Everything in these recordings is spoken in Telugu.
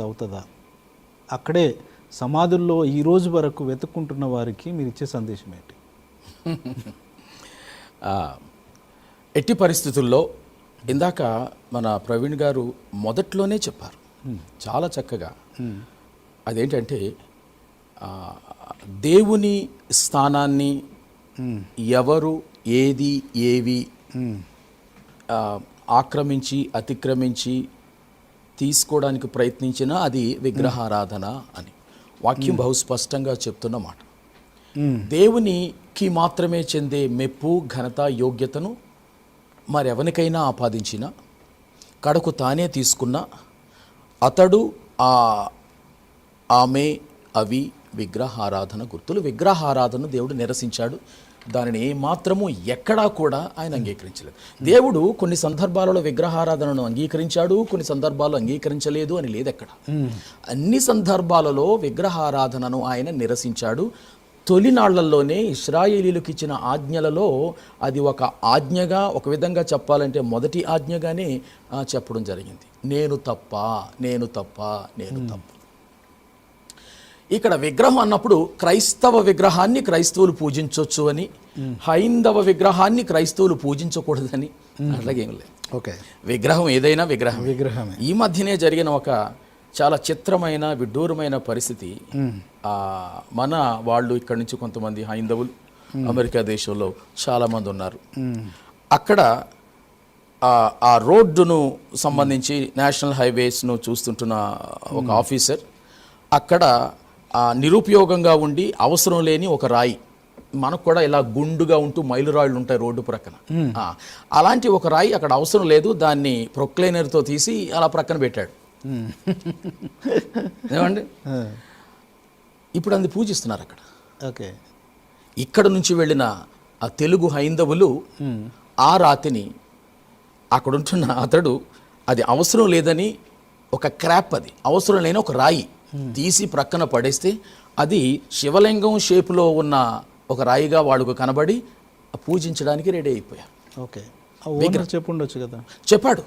అవుతుందా? అక్కడే సమాధుల్లో ఈ రోజు వరకు వెతుక్కుంటున్న వారికి మీరు ఇచ్చే సందేశం ఏంటి? ఎట్టి పరిస్థితుల్లో ఇందాక మన ప్రవీణ్ గారు మొదట్లోనే చెప్పారు. చాలా చక్కగా. అదేంటంటే దేవుని స్థానాన్ని ఎవరు ఏది ఏవి ఆక్రమించి అతిక్రమించి తీసుకోవడానికి ప్రయత్నించినా అది విగ్రహారాధన అని. వాక్యం బహు స్పష్టంగా చెప్తున్న మాట. దేవునికి మాత్రమే చెందే మెప్పు ఘనత యోగ్యతను మరెవరికైనా ఆపాదించిన కడకు తానే తీసుకున్న అతడు ఆ ఆమె అవి విగ్రహారాధన గుర్తులు. విగ్రహారాధన దేవుడు నిరసించాడు. దానిని మాత్రము ఎక్కడా కూడా ఆయన అంగీకరించలేదు. దేవుడు కొన్ని సందర్భాలలో విగ్రహారాధనను అంగీకరించాడు కొన్ని సందర్భాల్లో అంగీకరించలేదు అని లేదు ఎక్కడ అన్ని సందర్భాలలో విగ్రహారాధనను ఆయన నిరసించాడు. తొలినాళ్ళలోనే ఇస్రాయేలీలకు ఇచ్చిన ఆజ్ఞలలో అది ఒక ఆజ్ఞగా ఒక విధంగా చెప్పాలంటే మొదటి ఆజ్ఞగానే చెప్పడం జరిగింది. నేను తప్ప నేను తప్ప నేను తప్ప. ఇక్కడ విగ్రహం అన్నప్పుడు క్రైస్తవ విగ్రహాన్ని క్రైస్తవులు పూజించవచ్చు అని హైందవ విగ్రహాన్ని క్రైస్తవులు పూజించకూడదని. అట్లాగేం లేదు. ఓకే. విగ్రహం ఏదైనా విగ్రహం విగ్రహమే. ఈ మధ్యనే జరిగిన ఒక చాలా చిత్రమైన విడ్డూరమైన పరిస్థితి. మన వాళ్ళు ఇక్కడి నుంచి కొంతమంది హైందవులు అమెరికా దేశంలో చాలా మంది ఉన్నారు. అక్కడ ఆ- రోడ్డును సంబంధించి నేషనల్ హైవేస్ను చూస్తుంటున్న ఒక ఆఫీసర్ అక్కడ నిరుపయోగంగా ఉండి అవసరం లేని ఒక రాయి. మనకు కూడా ఇలా గుండుగా ఉంటూ మైలురాళ్ళు ఉంటాయి రోడ్డు ప్రక్కన. అలాంటి ఒక రాయి అక్కడ అవసరం లేదు దాన్ని ప్రొక్లైనర్తో తీసి అలా ప్రక్కన పెట్టాడు. ఏమండి? ఇప్పుడు అది పూజిస్తున్నారు అక్కడ. ఓకే. ఇక్కడ నుంచి వెళ్ళిన ఆ తెలుగు హైందవులు ఆ రాతిని అక్కడ ఉంటున్న అతడు అది అవసరం లేదని ఒక క్రాప్ అది. అవసరం లేని ఒక రాయి. తీసి ప్రక్కన పడేస్తే అది శివలింగం షేపులో ఉన్న ఒక రాయిగా వాడుకు కనబడి పూజించడానికి రెడీ అయిపోయారు. ఓకే. చెప్పుండొచ్చు కదా? చెప్పాడు.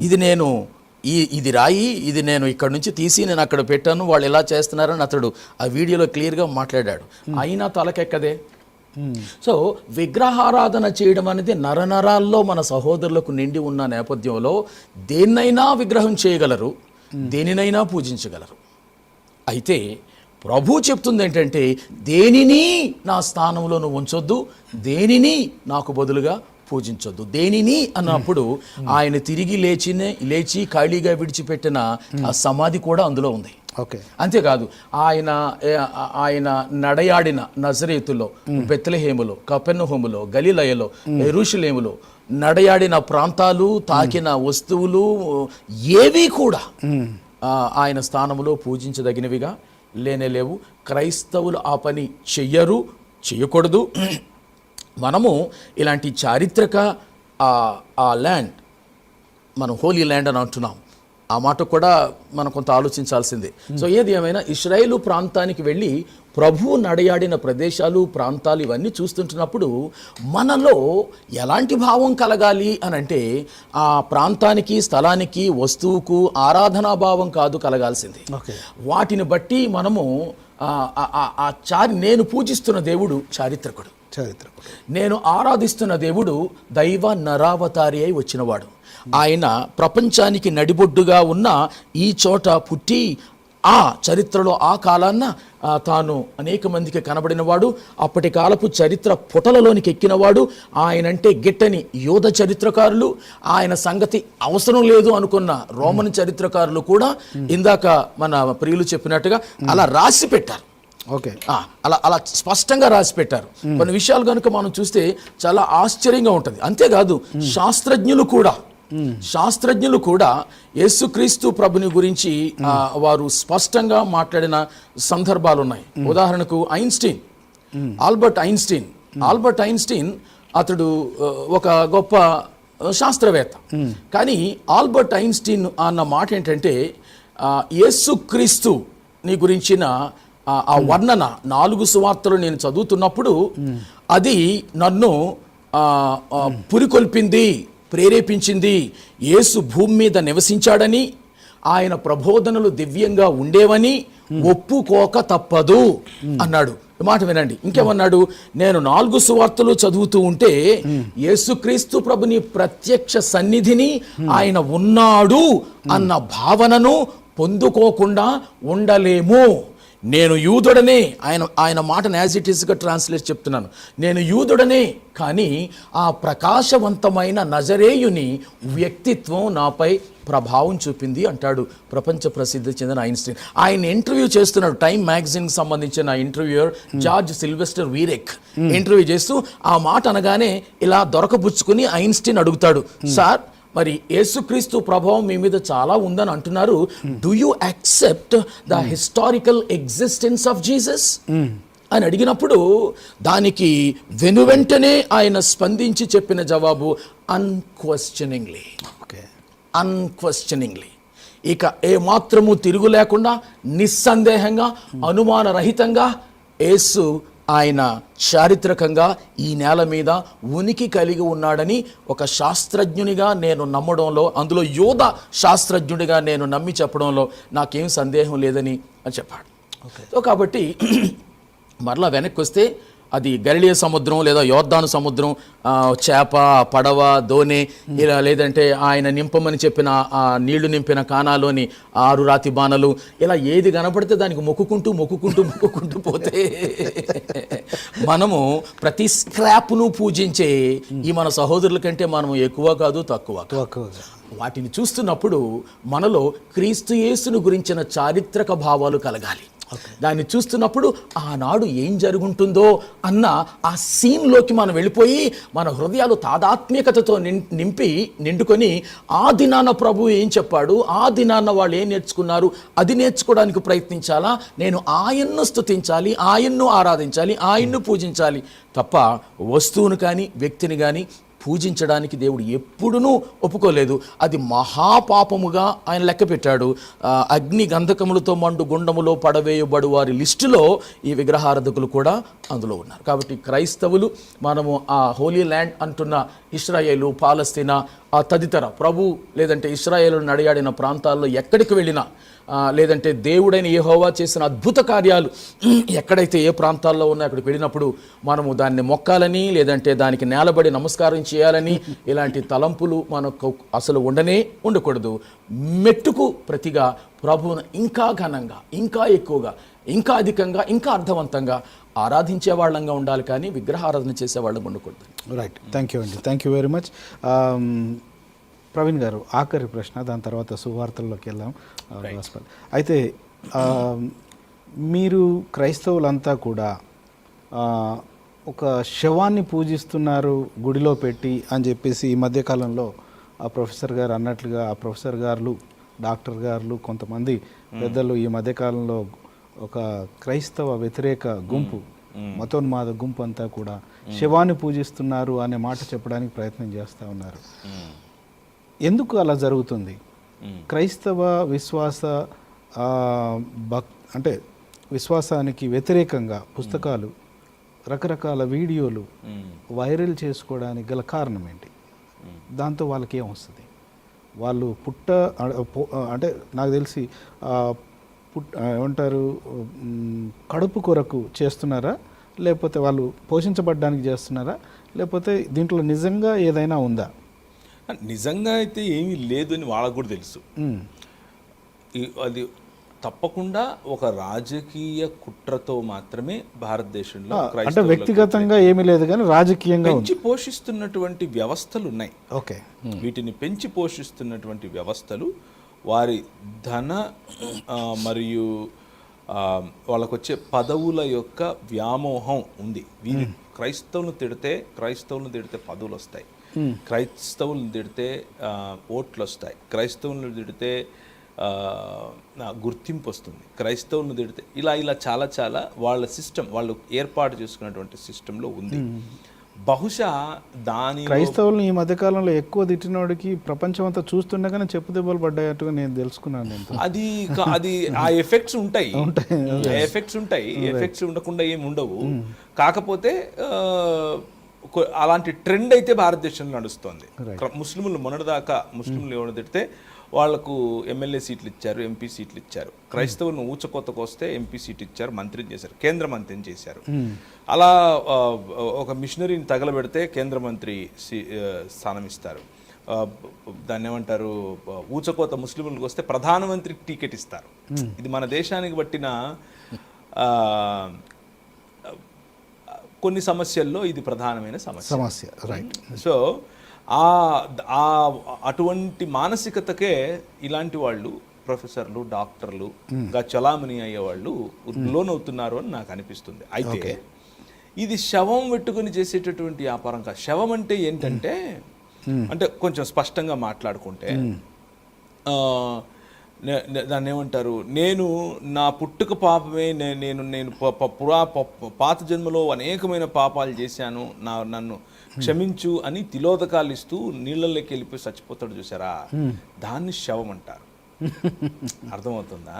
ఇది నేను ఈ ఇది రాయి ఇది నేను ఇక్కడ నుంచి తీసి నేను అక్కడ పెట్టాను వాళ్ళు ఎలా చేస్తున్నారని అతడు ఆ వీడియోలో క్లియర్గా మాట్లాడాడు. అయినా తలకెక్కదే. సో విగ్రహారాధన చేయడం అనేది నరనరాల్లో మన సహోదరులకు నిండి ఉన్న నేపథ్యంలో దేన్నైనా విగ్రహం చేయగలరు దేనినైనా పూజించగలరు. అయితే ప్రభు చెప్తుంది ఏంటంటే దేనిని నా స్థానంలో నువ్వు ఉంచొద్దు దేనిని నాకు బదులుగా పూజించొద్దు. దేనిని అన్నప్పుడు ఆయన తిరిగి లేచినే లేచి ఖాళీగా విడిచిపెట్టిన ఆ సమాధి కూడా అందులో ఉంది. ఓకే. అంతేకాదు ఆయన ఆయన నడయాడిన నజరేతులో బెత్లహేములో కపెన్నహోములో గలిలయలో ఎరుషలేములో నడయాడిన ప్రాంతాలు తాకిన వస్తువులు ఏవి కూడా ఆయన స్థానంలో పూజించదగినవిగా లేనేలేవు క్రైస్తవులు ఆ పని చెయ్యరు చేయకూడదు మనము ఇలాంటి చారిత్రక ఆ, ఆ ల్యాండ్ మనం హోలీ ల్యాండ్ అని అంటున్నాం. ఆ మాట కూడా మనం కొంత ఆలోచించాల్సిందే. సో ఏది ఏమైనా ఇస్రాయేలు ప్రాంతానికి వెళ్ళి ప్రభువు నడయాడిన ప్రదేశాలు ప్రాంతాలు ఇవన్నీ చూస్తుంటున్నప్పుడు మనలో ఎలాంటి భావం కలగాలి అని అంటే ఆ ప్రాంతానికి స్థలానికి వస్తువుకు ఆరాధనా భావం కాదు కలగాల్సింది. ఓకే. వాటిని బట్టి మనము ఆ చారి నేను పూజిస్తున్న దేవుడు చారిత్రకుడు. చరిత్ర నేను ఆరాధిస్తున్న దేవుడు దైవ నరావతారి అయి వచ్చినవాడు. ఆయన ప్రపంచానికి నడిబొడ్డుగా ఉన్న ఈ చోట పుట్టి ఆ చరిత్రలో ఆ కాలాన్న తాను అనేక మందికి కనబడినవాడు అప్పటి కాలపు చరిత్ర పుటలలోనికి ఎక్కినవాడు. ఆయనంటే గిట్టని యోధ చరిత్రకారులు. ఆయన సంగతి అవసరం లేదు అనుకున్న రోమన్ చరిత్రకారులు కూడా ఇందాక మన ప్రియులు చెప్పినట్టుగా అలా రాసి పెట్టారు. ఓకే. అలా అలా స్పష్టంగా రాసి పెట్టారు కొన్ని విషయాలు కనుక మనం చూస్తే చాలా ఆశ్చర్యంగా ఉంటుంది. అంతేకాదు శాస్త్రజ్ఞులు కూడా శాస్త్రజ్ఞులు కూడా యేసుక్రీస్తు ప్రభుని గురించి వారు స్పష్టంగా మాట్లాడిన సందర్భాలు ఉన్నాయి ఉదాహరణకు Einstein Albert Einstein. Albert Einstein అతడు ఒక గొప్ప శాస్త్రవేత్త. కానీ ఆల్బర్ట్ ఐన్స్టీన్ అన్న మాట ఏంటంటే యేసుక్రీస్తు నీ గురించిన ఆ వర్ణన నాలుగు సువార్తలు నేను చదువుతున్నప్పుడు అది నన్ను పురికొల్పింది ప్రేరేపించింది. యేసు భూమి మీద నివసించాడని ఆయన ప్రబోధనలు దివ్యంగా ఉండేవని ఒప్పుకోక తప్పదు అన్నాడు. మాట వినండి. ఇంకేమన్నాడు? నేను నాలుగు సువార్తలు చదువుతూ ఉంటే యేసుక్రీస్తు ప్రభుని ప్రత్యక్ష సన్నిధిని ఆయన ఉన్నాడు అన్న భావనను పొందుకోకుండా ఉండలేము. నేను యూదుడనే ఆయన ఆయన మాటను యాజ్ ఇట్ ఈస్గా ట్రాన్స్లేట్ చెప్తున్నాను. నేను యూదుడనే కానీ ఆ ప్రకాశవంతమైన నజరేయుని వ్యక్తిత్వం నాపై ప్రభావం చూపింది అంటాడు ప్రపంచ ప్రసిద్ధి చెందిన ఐన్స్టీన్. ఆయన ఇంటర్వ్యూ చేస్తున్నాడు టైమ్ మ్యాగజైన్కి సంబంధించిన interviewer George Sylvester Viereck. Interview చేస్తూ ఆ మాట అనగానే ఇలా దొరకబుచ్చుకుని ఐన్స్టీన్ అడుగుతాడు సార్ మరి యేసుక్రీస్తు ప్రభావం మీ మీద చాలా ఉందని అంటున్నారు. Do you accept the historical existence of Jesus అని అడిగినప్పుడు దానికి వెనువెంటనే ఆయన స్పందించి చెప్పిన జవాబు అన్క్వశ్చనింగ్లీ ఓకే. అన్క్వశ్చనింగ్లీ ఇక ఏ మాత్రము తిరుగు లేకుండా నిస్సందేహంగా అనుమానరహితంగా యేసు ఆయన చారిత్రకంగా ఈ నేల మీద ఉనికి కలిగి ఉన్నాడని ఒక శాస్త్రజ్ఞునిగా నేను నమ్మడంలో అందులో యోధ శాస్త్రజ్ఞుడిగా నేను నమ్మి చెప్పడంలో నాకేం సందేహం లేదని అని చెప్పాడు. సో కాబట్టి మరలా వెనక్కి వస్తే అది గలిలియ సముద్రం లేదా యోర్దాను సముద్రం చేప పడవ దోణి ఇలా లేదంటే ఆయన నింపమని చెప్పిన ఆ నీళ్ళు నింపిన కానాలోని ఆరు రాతి బాణలు ఇలా ఏది కనపడితే దానికి మొక్కుకుంటూ మొక్కుకుంటూ మొక్కుకుంటూ పోతే మనము ప్రతి స్క్రాప్ను పూజించే ఈ మన సహోదరుల కంటే మనం ఎక్కువ కాదు తక్కువ వాటిని చూస్తున్నప్పుడు మనలో క్రీస్తు యేసును గురించిన చారిత్రక భావాలు కలగాలి. దాన్ని చూస్తున్నప్పుడు ఆనాడు ఏం జరుగుంటుందో అన్న ఆ సీన్లోకి మనం వెళ్ళిపోయి మన హృదయాలు తాదాత్మ్యకతతో నిం- నింపి నిండుకొని ఆ దినాన ప్రభు ఏం చెప్పాడు? ఆ దినాన వాళ్ళు ఏం నేర్చుకున్నారు? అది నేర్చుకోవడానికి ప్రయత్నించాలా? నేను ఆయన్ను స్తుతించాలి ఆయన్ను ఆరాధించాలి ఆయన్ను పూజించాలి తప్ప వస్తువును కానీ వ్యక్తిని కానీ పూజించడానికి దేవుడు ఎప్పుడునూ ఒప్పుకోలేదు. అది మహాపాపముగా ఆయన లెక్క పెట్టాడు. అగ్ని గంధకములతో మండు గుండములో పడవేయబడు వారి లిస్టులో ఈ విగ్రహారాధకులు కూడా అందులో ఉన్నారు. కాబట్టి క్రైస్తవులు మనము ఆ హోలీ ల్యాండ్ అంటున్న ఇస్రాయేలు పాలస్తీనా ఆ తదితర ప్రభు లేదంటే ఇస్రాయేలు నడియాడిన ప్రాంతాల్లో ఎక్కడికి వెళ్ళినా లేదంటే దేవుడైన ఏహోవా చేసిన అద్భుత కార్యాలు ఎక్కడైతే ఏ ప్రాంతాల్లో ఉన్నాయో అక్కడికి వెళ్ళినప్పుడు మనము దాన్ని మొక్కాలని లేదంటే దానికి నేలబడి నమస్కారం చేయాలని ఇలాంటి తలంపులు మనకు అసలు ఉండనే ఉండకూడదు. మెట్టుకు ప్రతిగా ప్రభువును ఇంకా ఘనంగా ఇంకా ఎక్కువగా ఇంకా అధికంగా ఇంకా అర్థవంతంగా ఆరాధించే వాళ్ళంగా ఉండాలి కానీ విగ్రహారాధన చేసే వాళ్ళంగా ఉండకూడదు. రైట్ థ్యాంక్ యూ అండి thank you very much Praveen గారు ఆఖరి ప్రశ్న దాని తర్వాత సువార్తల్లోకి వెళ్దాం. అయితే మీరు క్రైస్తవులంతా కూడా ఒక శవాన్ని పూజిస్తున్నారు గుడిలో పెట్టి అని చెప్పేసి ఈ మధ్యకాలంలో ఆ ప్రొఫెసర్ గారు అన్నట్లుగా ఆ ప్రొఫెసర్ గారు డాక్టర్ గారు కొంతమంది పెద్దలు ఈ మధ్యకాలంలో ఒక క్రైస్తవ వ్యతిరేక గుంపు మతోన్మాద గుంపు అంతా కూడా శవాన్ని పూజిస్తున్నారు అనే మాట చెప్పడానికి ప్రయత్నం చేస్తూ ఉన్నారు. ఎందుకు అలా జరుగుతుంది? క్రైస్తవ విశ్వాస భక్ అంటే విశ్వాసానికి వ్యతిరేకంగా పుస్తకాలు రకరకాల వీడియోలు వైరల్ చేసుకోవడానికి గల కారణం ఏంటి? దాంతో వాళ్ళకి ఏం వస్తుంది? వాళ్ళు పుట్ట అంటే నాకు తెలిసి పుట్ ఏమంటారు కడుపు కొరకు చేస్తున్నారా? లేకపోతే వాళ్ళు పోషించబడ్డానికి చేస్తున్నారా? లేకపోతే దీంట్లో నిజంగా ఏదైనా ఉందా? నిజంగా అయితే ఏమీ లేదు అని వాళ్ళకు కూడా తెలుసు. అది తప్పకుండా ఒక రాజకీయ కుట్రతో మాత్రమే భారతదేశంలో అంటే వ్యక్తిగతంగా ఏమీ లేదు కానీ రాజకీయంగా పెంచి పోషిస్తున్నటువంటి వ్యవస్థలు ఉన్నాయి. ఓకే. వీటిని పెంచి పోషిస్తున్నటువంటి వ్యవస్థలు వారి ధన మరియు వాళ్ళకు వచ్చే పదవుల యొక్క వ్యామోహం ఉంది. వీరి క్రైస్తవులను తిడితే క్రైస్తవులను తిడితే పదవులు వస్తాయి క్రైస్తవులను తిడితే ఓట్లు వస్తాయి క్రైస్తవులను తిడితే గుర్తింపు వస్తుంది క్రైస్తవులను తిడితే ఇలా ఇలా చాలా చాలా వాళ్ళ సిస్టమ్ వాళ్ళు ఏర్పాటు చేసుకున్నటువంటి సిస్టంలో ఉంది. బహుశా దాని క్రైస్తవులను ఈ మధ్యకాలంలో ఎక్కువ తిట్టినోడికి ప్రపంచం అంతా చూస్తుండగానే చెప్పు దెబ్బలు పడ్డాయట్టుగా నేను తెలుసుకున్నాను నేను. అది అది ఆ ఎఫెక్ట్స్ ఉంటాయి. ఎఫెక్ట్స్ ఉంటాయి. ఎఫెక్ట్స్ ఉండకుండా ఏమి ఉండవు. కాకపోతే ఆ, కొ- అలాంటి ట్రెండ్ అయితే భారతదేశంలో నడుస్తోంది. ముస్లింలు మొన్నటిదాకా ముస్లింలు ఎవరు తిడితే వాళ్ళకు ఎమ్మెల్యే సీట్లు ఇచ్చారు ఎంపీ సీట్లు ఇచ్చారు క్రైస్తవులను ఊచకోతకు వస్తే ఎంపీ సీట్ ఇచ్చారు మంత్రిని చేశారు కేంద్ర మంత్రిని చేశారు. అలా ఆ, ఒక మిషనరీని తగలబెడితే కేంద్ర మంత్రి స్థానం ఇస్తారు దాన్ని ఏమంటారు ఊచకోత ముస్లింలకు వస్తే ప్రధానమంత్రికి టికెట్ ఇస్తారు. ఇది మన దేశానికి పట్టిన ఆ, కొన్ని సమస్యల్లో ఇది ప్రధానమైన సమస్య. సమస్య రైట్ సో ఆ అటువంటి మానసికతకే ఇలాంటి వాళ్ళు ప్రొఫెసర్లు డాక్టర్లు గా చలామణి అయ్యే వాళ్ళు లోనవుతున్నారు అని నాకు అనిపిస్తుంది. అయితే ఇది శవం పెట్టుకుని చేసేటటువంటి వ్యాపారం కాదు. శవం అంటే ఏంటంటే అంటే కొంచెం స్పష్టంగా మాట్లాడుకుంటే దాన్ని ఏమంటారు? నేను నా పుట్టుక పాపమే నేను నేను పురా పాత జన్మలో అనేకమైన పాపాలు చేశాను. నా నన్ను క్షమించు అని తిలోదకాలు ఇస్తూ నీళ్ళలోకి వెళ్ళిపోయి చచ్చిపోతాడు చూసారా? దాన్ని శవం అంటారు అర్థమవుతుందా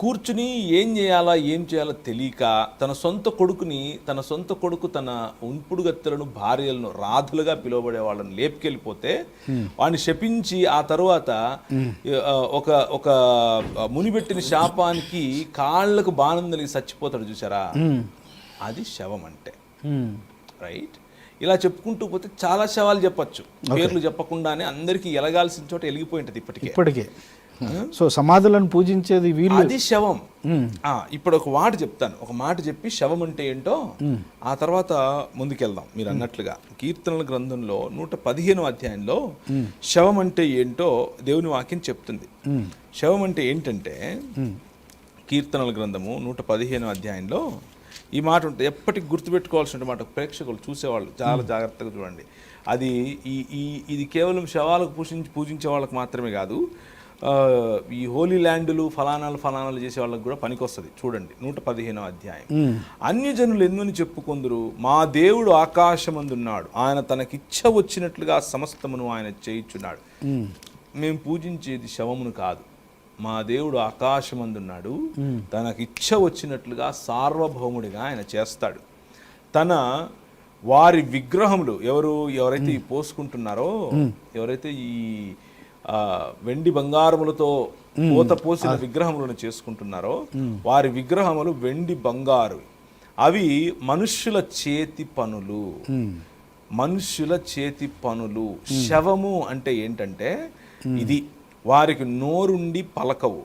కూర్చుని ఏం చేయాలా ఏం చేయాలో తెలియక తన సొంత కొడుకుని తన సొంత కొడుకు తన ఉంపుడు గత్తెలను భార్యలను రాధులుగా పిలువబడే వాళ్ళని లేపుకెళ్ళిపోతే వాడిని శపించి ఆ తరువాత ఒక ఒక మునిపెట్టిన శాపానికి కాళ్ళకు బాణం తగిలి చచ్చిపోతాడు చూసారా అది శవం అంటే. రైట్? ఇలా చెప్పుకుంటూ పోతే చాలా శవాలు చెప్పొచ్చు. పేర్లు చెప్పకుండానే అందరికీ ఎలగాల్సిన చోట ఎలిగిపోయి ఉంటుంది ఇప్పటికే. ఇప్పటికే. సో సమాధులను పూజించేది వీళ్ళు. అది శవం. ఇప్పుడు ఒక మాట చెప్తాను. ఒక మాట చెప్పి శవం అంటే ఏంటో ఆ తర్వాత ముందుకెళ్దాం మీరు అన్నట్లుగా. కీర్తనల గ్రంథంలో నూట పదిహేను అధ్యాయంలో శవం అంటే ఏంటో దేవుని వాక్యం చెప్తుంది. శవం అంటే ఏంటంటే కీర్తనల గ్రంథము నూట పదిహేను అధ్యాయంలో ఈ మాట ఉంటుంది ఎప్పటికి గుర్తుపెట్టుకోవాల్సిన మాట ప్రేక్షకులు చూసేవాళ్ళు. చాలా జాగ్రత్తగా చూడండి. అది ఈ ఈ ఇది కేవలం శవాలకు పూజించి పూజించే వాళ్ళకి మాత్రమే కాదు ఈ హోలీ ల్యాండ్లు ఫలానాలు ఫలానాలు చేసే వాళ్ళకి కూడా పనికొస్తుంది. చూడండి నూట పదిహేనవ అధ్యాయం. అన్యజనులు ఎందుని చెప్పుకొందురు? మా దేవుడు ఆకాశమందున్నాడు. ఆయన తనకిచ్చ వచ్చినట్లుగా సమస్తమును ఆయన చేయించున్నాడు మేము. పూజించేది శవమును కాదు. మా దేవుడు ఆకాశమందున్నాడు. తనకి ఇచ్చ వచ్చినట్లుగా సార్వభౌముడిగా ఆయన చేస్తాడు. తన వారి విగ్రహములు ఎవరు ఎవరైతే ఈ పోసుకుంటున్నారో ఎవరైతే ఈ వెండి బంగారములతో పోత పోసిన విగ్రహములను చేసుకుంటున్నారో వారి విగ్రహములు వెండి బంగారు. అవి మనుష్యుల చేతి పనులు. మనుష్యుల చేతి పనులు. శవము అంటే ఏంటంటే ఇది వారికి నోరుండి పలకవు.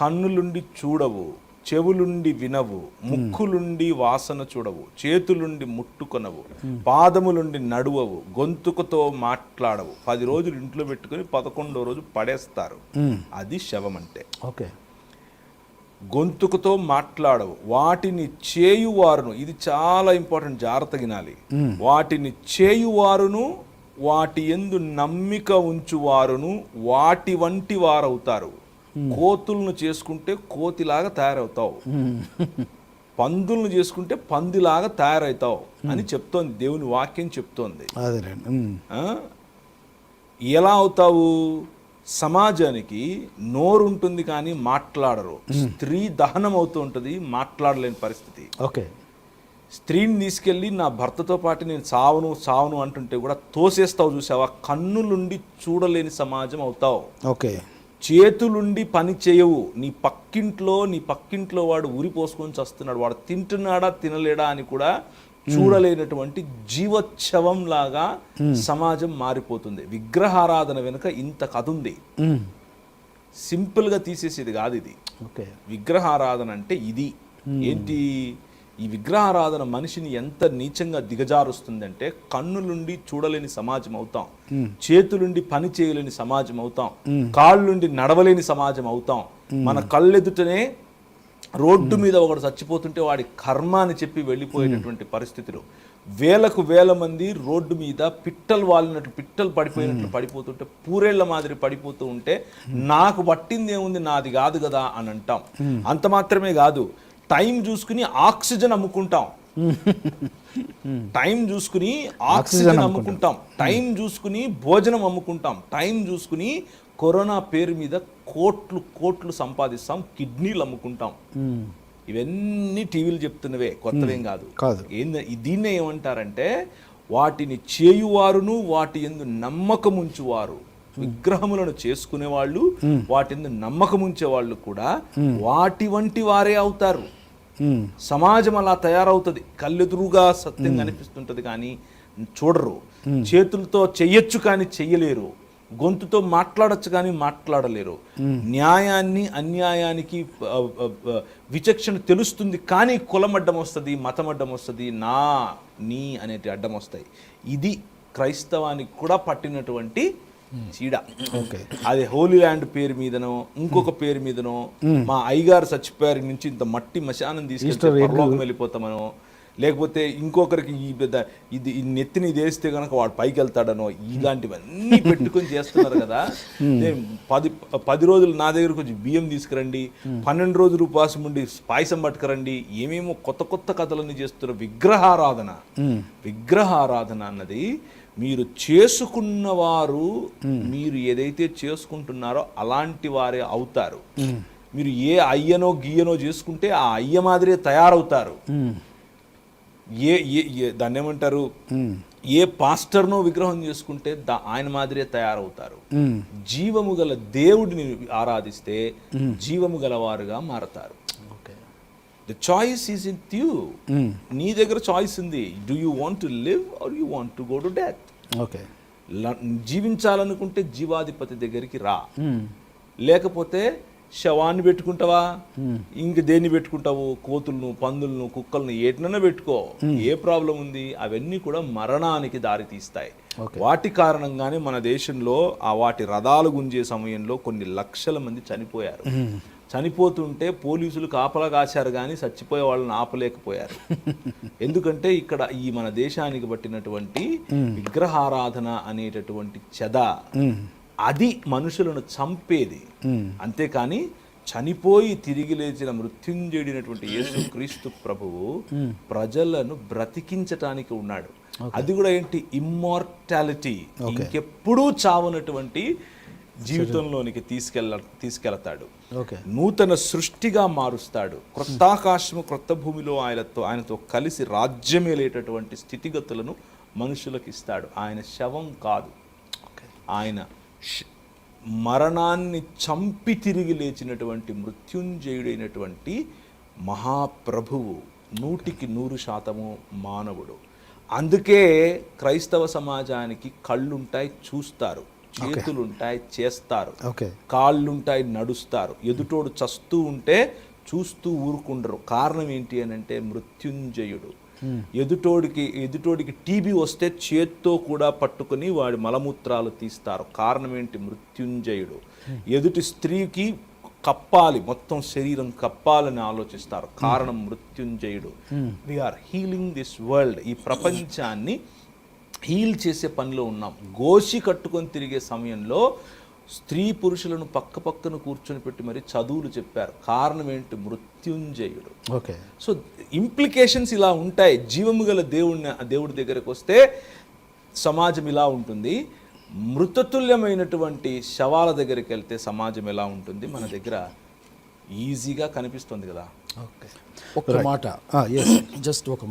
కన్నులుండి చూడవు. చెవులుండి వినవు ముక్కులుండి వాసన చూడవు చేతులుండి ముట్టుకొనవు పాదములుండి నడువవు గొంతుకుతో మాట్లాడవు. పది రోజులు ఇంట్లో పెట్టుకొని పదకొండో రోజు పడేస్తారు. అది శవం అంటే ఓకే. గొంతుకుతో మాట్లాడవు వాటిని చేయువారును. ఇది చాలా ఇంపార్టెంట్ జాగ్రత్త వినాలి వాటిని చేయువారును వాటి ఎందు నమ్మిక ఉంచువారును వాటి వంటి వారవుతారు. కోతులను చేసుకుంటే కోతిలాగా తయారవుతావు. పందులను చేసుకుంటే పందిలాగా తయారవుతావు అని చెప్తోంది దేవుని వాక్యం చెప్తోంది? ఎలా అవుతావు? సమాజానికి నోరు ఉంటుంది కానీ మాట్లాడరు. స్త్రీ దహనం అవుతూ ఉంటుంది మాట్లాడలేని పరిస్థితి. ఓకే. స్త్రీని తీసుకెళ్ళి నా భర్తతో పాటు నేను సావను సావను అంటుంటే కూడా తోసేస్తావు చూసావా? కన్నులుండి చూడలేని సమాజం అవుతావు. ఓకే. చేతులుండి పని చేయవు. నీ పక్కింట్లో నీ పక్కింట్లో వాడు ఉరి పోసుకొని చస్తున్నాడు. వాడు తింటున్నాడా తినలేడా అని కూడా చూడలేనటువంటి జీవోత్సవం లాగా సమాజం మారిపోతుంది. విగ్రహారాధన వెనుక ఇంత కథ ఉంది. సింపుల్గా తీసేసేది కాదు ఇది. ఓకే. విగ్రహారాధన అంటే ఇది. ఏంటి? ఈ విగ్రహారాధన మనిషిని ఎంత నీచంగా దిగజారుస్తుందంటే కన్నులుండి చూడలేని సమాజం అవుతాం. చేతులుండి పని చేయలేని సమాజం అవుతాం. కాళ్ళుండి నడవలేని సమాజం అవుతాం. మన కళ్ళెదుటనే రోడ్డు మీద ఒకడు చచ్చిపోతుంటే వాడి కర్మ అని చెప్పి వెళ్ళిపోయేటటువంటి పరిస్థితులు. వేలకు వేల మంది రోడ్డు మీద పిట్టలు వాలినట్లు పిట్టలు పడిపోయినట్లు పడిపోతుంటే పూరేళ్ళ మాదిరి పడిపోతూ ఉంటే నాకు పట్టింది ఏముంది నాది కాదు కదా అని అంటాం. అంత మాత్రమే కాదు. టైం చూసుకుని ఆక్సిజన్ అమ్ముకుంటాం. టైం చూసుకుని ఆక్సిజన్ అమ్ముకుంటాం. టైం చూసుకుని భోజనం అమ్ముకుంటాం. టైం చూసుకుని కరోనా పేరు మీద కోట్లు కోట్లు సంపాదిస్తాం. కిడ్నీలు అమ్ముకుంటాం. ఇవన్నీ టీవీలు చెప్తున్నవే కొత్తవేం కాదు. దీన్నే ఏమంటారంటే వాటిని చేయువారును వాటి ఎందు నమ్మకం ఉంచువారు విగ్రహములను చేసుకునే వాళ్ళు వాటిని నమ్మకం ఉంచే వాళ్ళు కూడా వాటి వంటి వారే అవుతారు. సమాజం అలా తయారవుతుంది. కళ్ళెదురుగా సత్యం కనిపిస్తుంటది కానీ చూడరు. చేతులతో చెయ్యొచ్చు కానీ చెయ్యలేరు. గొంతుతో మాట్లాడొచ్చు కానీ మాట్లాడలేరు. న్యాయాన్ని అన్యాయానికి విచక్షణ తెలుస్తుంది కానీ కులం అడ్డం వస్తుంది మతం అడ్డం వస్తుంది నా నీ అనేటి అడ్డం వస్తాయి. ఇది క్రైస్తవానికి కూడా పట్టినటువంటి చీడ. ఓకే. అది హోలీ ల్యాండ్ పేరు మీదనో ఇంకొక పేరు మీదనో మా అయ్యగారు చచ్చిపోయారు నుంచి ఇంత మట్టి మశానం తీసుకెళ్తే వెళ్ళిపోతామనో లేకపోతే ఇంకొకరికి ఈ పెద్ద ఇది నెత్తిని ఇది వేస్తే కనుక వాడు పైకి వెళ్తాడనో ఇలాంటివన్నీ పెట్టుకొని చేస్తున్నారు కదా. నేను పది పది రోజులు నా దగ్గరకు వచ్చి బియ్యం తీసుకురండి పన్నెండు రోజులు ఉపవాసం ఉండి పాయసం పట్టుకురండి ఏమేమో కొత్త కొత్త కథలన్నీ చేస్తున్నారు విగ్రహారాధన. విగ్రహారాధన అన్నది మీరు చేసుకున్న వారు మీరు ఏదైతే చేసుకుంటున్నారో అలాంటి వారే అవుతారు మీరు ఏ అయ్యనో గియ్యనో చేసుకుంటే ఆ అయ్య మాదిరే తయారవుతారు. ఏ ఏ దాన్ని ఏమంటారు ఏ పాస్టర్నో విగ్రహం చేసుకుంటే దా ఆయన మాదిరే తయారవుతారు. జీవము గల దేవుడిని ఆరాధిస్తే జీవము గలవారుగా మారతారు the choice is in you. నీ దగ్గర చాయిస్ ఉంది. Do you want to live or you want to go to death okay జీవించాలనుకుంటే జీవాధిపతి దగ్గరికి రా. మ్మ్. లేకపోతే శవాన్ని పెట్టుకుంటావా? ఇంక దేన్ని పెట్టుకుంటావు? కోతులను పందులను కుక్కలను ఏటినైనా పెట్టుకో. ఏ ప్రాబ్లం ఉంది? అవన్నీ కూడా మరణానికి దారి తీస్తాయి వాటి కారణంగానే మన దేశంలో ఆ వాటి రథాలు గుంజే సమయంలో కొన్ని లక్షల మంది చనిపోయారు. చనిపోతుంటే పోలీసులు కాపలా కాశారు కానీ చచ్చిపోయే వాళ్ళని ఆపలేకపోయారు. ఎందుకంటే ఇక్కడ ఈ మన దేశానికి పట్టినటువంటి విగ్రహారాధన అనేటటువంటి చెద అది మనుషులను చంపేది. అంతేకాని చనిపోయి తిరిగి లేచిన మృత్యుంజయుడినటువంటి యేసు క్రీస్తు ప్రభువు ప్రజలను బ్రతికించటానికి ఉన్నాడు. అది కూడా ఏంటి? ఇమ్మోర్టాలిటీ. ఇంకెప్పుడూ చావనటువంటి జీవితంలోనికి తీసుకెళ్ళ తీసుకెళ్తాడు. నూతన సృష్టిగా మారుస్తాడు. క్రొత్త ఆకాశము క్రొత్త భూమిలో ఆయనతో ఆయనతో కలిసి రాజ్యమేలేటటువంటి స్థితిగతులను మనుషులకు ఇస్తాడు ఆయన శవం కాదు. ఆయన మరణాన్ని చంపి తిరిగి లేచినటువంటి మృత్యుంజయుడైనటువంటి మహాప్రభువు నూటికి నూరు శాతము మానవుడు. అందుకే క్రైస్తవ సమాజానికి కళ్ళుంటాయి చూస్తారు. చేతులుంటాయి చేస్తారు. ఓకే. కాళ్ళుంటాయి నడుస్తారు. ఎదుటోడు చస్తూ ఉంటే చూస్తూ ఊరుకుండరు. కారణం ఏంటి అని అంటే మృత్యుంజయుడు. ఎదుటోడికి ఎదుటోడికి టీబీ వస్తే చేత్తో కూడా పట్టుకొని వాడి మలమూత్రాలు తీస్తారు. కారణం ఏంటి? మృత్యుంజయుడు. ఎదుటి స్త్రీకి కప్పాలి మొత్తం శరీరం కప్పాలని ఆలోచిస్తారు. కారణం మృత్యుంజయుడు. వీఆర్ హీలింగ్ దిస్ వరల్డ్ ఈ ప్రపంచాన్ని హీల్ చేసే పనిలో ఉన్నాం. గోషి కట్టుకొని తిరిగే సమయంలో స్త్రీ పురుషులను పక్క పక్కన కూర్చొని పెట్టి మరి చదువులు చెప్పారు. కారణం ఏంటి? మృత్యుంజయుడు. ఓకే. సో ఇంప్లికేషన్స్ ఇలా ఉంటాయి. జీవము గల దేవుడిని దేవుడి దగ్గరకు వస్తే సమాజం ఇలా ఉంటుంది. మృతతుల్యమైనటువంటి శవాల దగ్గరికి వెళ్తే సమాజం ఎలా ఉంటుంది? మన దగ్గర ఈజీగా కనిపిస్తుంది కదా. ఓకే. ఒక్క మాట. ఎస్ జస్ట్ ఒక